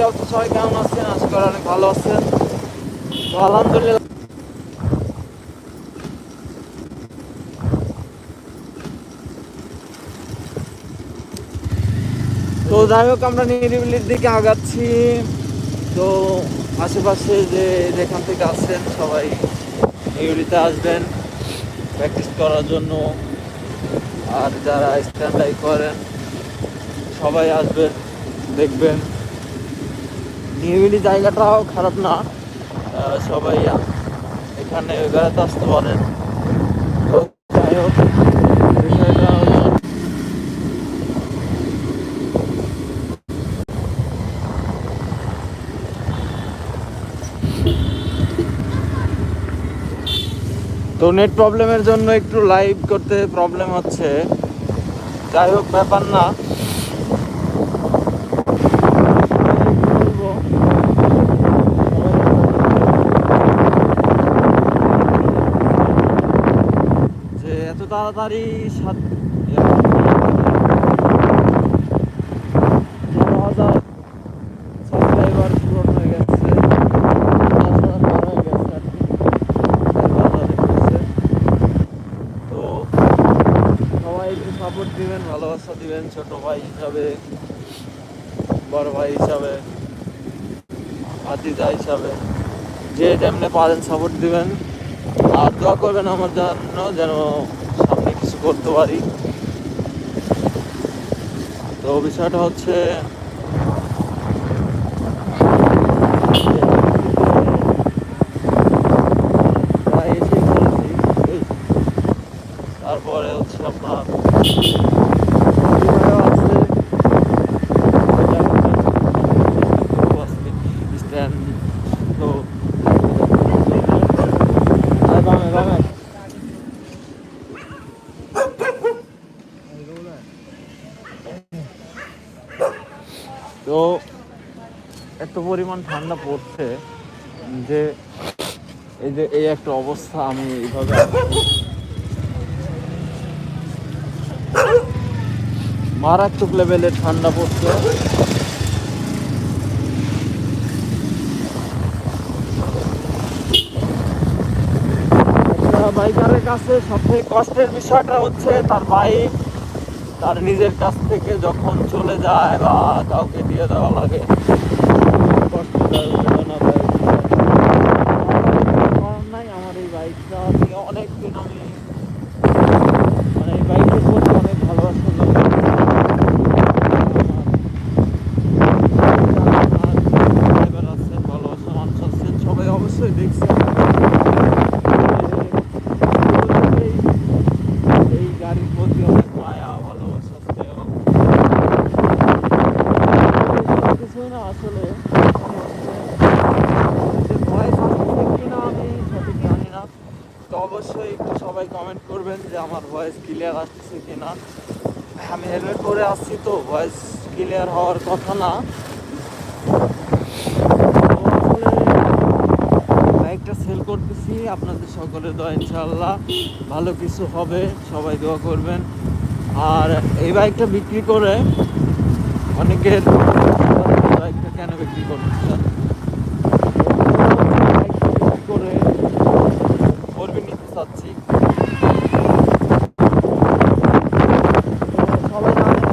সবাই কেমন আছেন? আশা অনেক ভালো আছেন। তো আলহামদুলিল্লাহ। তো যাই হোক, আমরা নিরিবিলির দিকে আগাচ্ছি। তো আশেপাশে যে যেখান থেকে আসছেন সবাই নিরিবিলিতে আসবেন প্র্যাকটিস করার জন্য। আর যারা স্ট্যান্ড করেন, সবাই আসবেন, দেখবেন। নিরিবিলি জায়গাটাও খারাপ না। সবাই এখানে বেড়াতে আসতে পারেন। যাই হোক তো নেট প্রবলেমের জন্য একটু লাইভ করতে প্রবলেম হচ্ছে। যাই হোক, ব্যাপার না বলব, যে এত তাড়াতাড়ি সাত তেরো হাজার সাবস্ক্রাইবার পূরণ হয়ে গেছে দশ হাজার পার হয়ে গেছে আর কি তেরো হাজার হয়েছে। তো সবাই একটু সাপোর্ট দিবেন, ভালোবাসা দিবেন, ছোট ভাই হিসাবে, বড় ভাই হিসাবে, ভাতিজা হিসাবে। যে যেমনি পারেন সাপোর্ট দিবেন। আর দোয়া করবেন আমার জন্য যেন করতে পারি। তো বিষয়টা হচ্ছে তারপরে হচ্ছে আপনার বিবাহ আছে। স্ট্যান্ড তো আয় বামে বামে তো এত পরিমাণ ঠান্ডা পড়ছে যে এই যে এই একটা অবস্থা আমি এইভাবে মারাত্মক লেভেলের ঠান্ডা পড়ছে। বাইকারের কাছে সবথেকে কষ্টের বিষয়টা হচ্ছে তার বাইক তার নিজের কাছ থেকে যখন চলে যায় বা কাউকে দিয়ে দেওয়া লাগে বেদনাদায়ক আমার নাই আমার এই বাইকটা অনেক দিন আমি মানে এই বাইকের প্রতি অনেক ভালোবাসা ভালোবাসার মানুষ আছেন, সবাই অবশ্যই দেখছেন এই এই গাড়ির প্রতি অনেক মায়া ভালোবাসা আছে এবং সব কিছুই না আসলে ভয়েস আসছে কিনা আমি সঠিক জানি না তো অবশ্যই একটু সবাই কমেন্ট করবেন যে আমার ভয়েস ক্লিয়ার আসতেছে কিনা। আমি হেলমেট পরে আসছি তো ভয়েস ক্লিয়ার হওয়ার কথা না। বাইকটা সেল করতেছি। আপনাদের সকলের দোয়া ইনশাল্লাহ ভালো কিছু হবে, সবাই দোয়া করবেন। আর এই বাইকটা বিক্রি করে অনেকের বাইকটা কেন বিক্রি করতেছেন বাইকটা বিক্রি করে কর্মী নিতে চাচ্ছি তো সবাই জানেন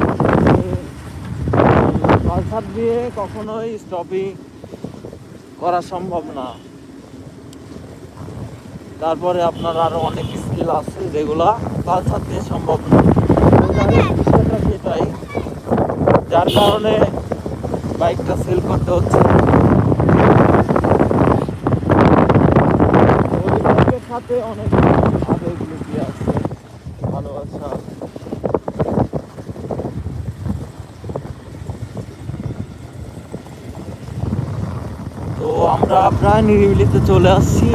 যে পালসার দিয়ে কখনোই স্টপিং করা সম্ভব না। তারপরে আপনার আরও অনেক স্কিল আছে যেগুলা পালসার দিয়ে সম্ভব না। সেটাই, যার কারণে বাইকটা সেল করতে হচ্ছে। সাথে অনেক আবেগ লুকিয়ে আছে ভালোবাসা তো আমরা প্রায় নিরিবিলিতে চলে আসছি।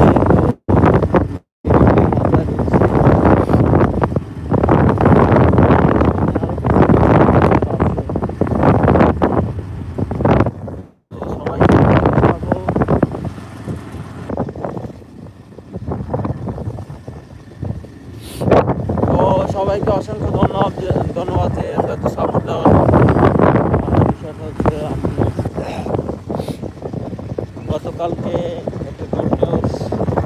সবাইকে অসংখ্য ধন্যবাদ যে- ধন্যবাদ যে এত সাপোর্ট দেওয়ার আর বিষয়টা হচ্ছে আমি কালকে একটা গুড নিউজ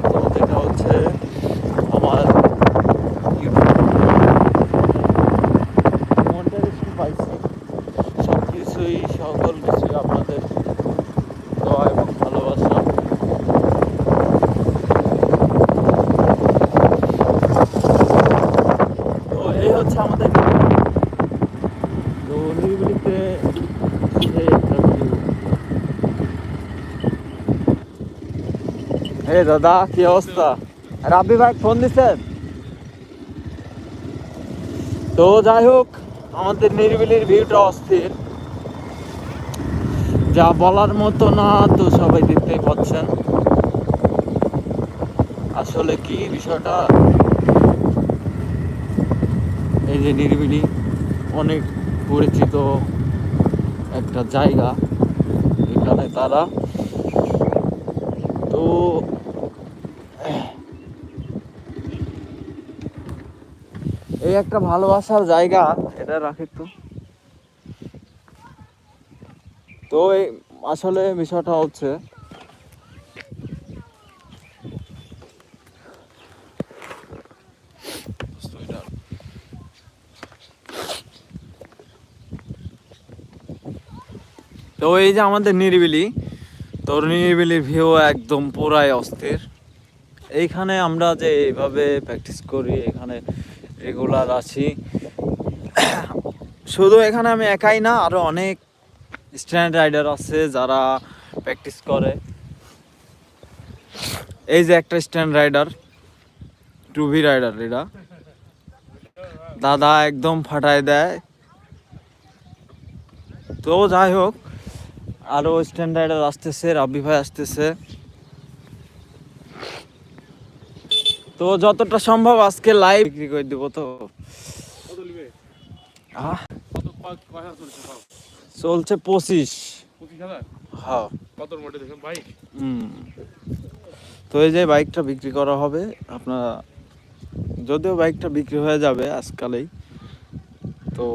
তো যেটা হচ্ছে আমার মনিটাইজেশন পাইছি সব কিছুই সকল কিছুই আপনাদের দোয়া এবং ভালোবাসা তো এই হচ্ছে আমাদের তো নিরিবিলিতে এই একটা view। এই দাদা, কি অবস্থা? রাব্বি ভাই, ফোন দিচ্ছেন তো যাই হোক, আমাদের নিরিবিলির ভিউটা অস্থির। যা বলার মতো না, তো সবাই দেখতেই পাচ্ছেন। আসলে কি বিষয়টা? এই যে নিরিবিলি, অনেক পরিচিত একটা জায়গা, এখানে তারা। তো এই একটা ভালোবাসার জায়গা, এটা রাখি তো তো এই আসলে বিষয়টা হচ্ছে, তো এই যে আমাদের নিরিবিলি, তো নিরিবিলির ভিউ একদম পুরাই অস্থির। এইখানে আমরা যে এইভাবে প্র্যাকটিস করি, এখানে রেগুলার আছি শুধু এখানে আমি একাই না, আরও অনেক স্ট্যান্ড রাইডার আছে যারা প্র্যাকটিস করে। এই যে একটা স্ট্যান্ড রাইডার টুভি রাইডার এটা। দাদা একদম ফাটায় দেয়। তো যাই হোক, আরও স্ট্যান্ড রাইডার আসতেছে, রাব্বি ভাই আসতেছে। তো যতটা সম্ভব আজকে লাইভ বিক্রি করে দিব তো। চলছে পঁচিশ। হ্যাঁ। তো এই যে বাইকটা বিক্রি করা হবে আপনারা যদিও বাইকটা বিক্রি হয়ে যাবে আজকালেই তো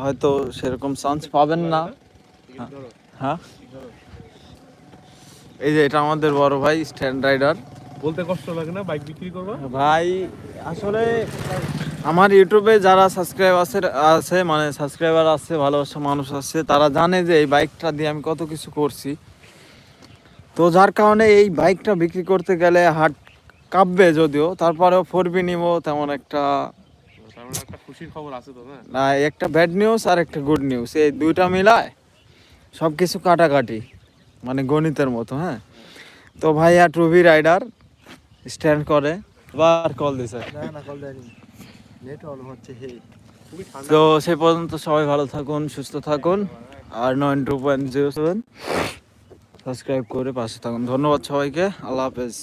হয়তো সেরকম চান্স পাবেন না। হ্যাঁ। এই যে এটা আমাদের বড় ভাই স্ট্যান্ড রাইডার বলতে কষ্ট লাগে না? বাইক বিক্রি করবা? ভাই আসলে আমার ইউটিউবে যারা সাবস্ক্রাইব আছে আছে মানে সাবস্ক্রাইবার আছে ভালোবাসা মানুষ আছে তারা জানে যে এই বাইকটা দিয়ে আমি কত কিছু করছি। তো যার কারণে এই বাইকটা বিক্রি করতে গেলে হাট কাঁপবে যদিও তারপরেও ফোর বি নিব তেমন একটা খুশির খবর আছে তো না? না একটা ব্যাড নিউজ আর একটা গুড নিউজ এই দুইটা মিলায় সব কিছু কাটাকাটি মানে গণিতের মতো হ্যাঁ? তো ভাইয়া টুভি রাইডার স্ট্যান্ড করে বার কল দিছে। তো সে পর্যন্ত সবাই ভালো থাকুন সুস্থ থাকুন আর Nayan two point zero seven subscribe করে পাশে থাকুন। ধন্যবাদ সবাইকে আল্লাহ হাফেজ।